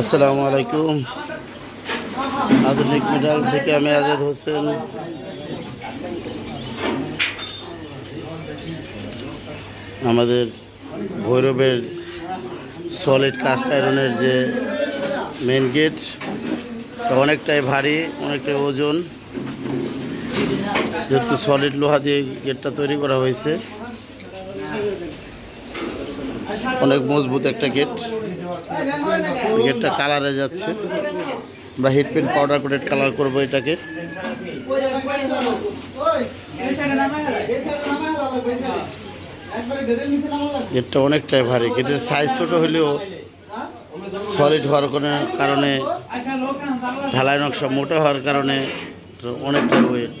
আসসালামু আলাইকুম। আধুনিক মেডাল থেকে আমি আজাদ হোসেন। আমাদের ভৈরবের সলিড কাস্ট আয়রনের যে মেন গেট অনেকটাই ভারী, অনেকটাই ওজন। যেহেতু সলিড লোহা দিয়ে গেটটা তৈরি করা হয়েছে। অনেক মজবুত একটা গেট। গেটটা কালারে যাচ্ছে। আমরা হিট পেন্ট পাউডার করে কালার করব এটাকে। গেটটা অনেকটাই ভারী। গেটের সাইজ ছোট হলেও সলিড হওয়ার কারণে, ঢালাই নকশা মোটা হওয়ার কারণে তো অনেকটা ওয়েট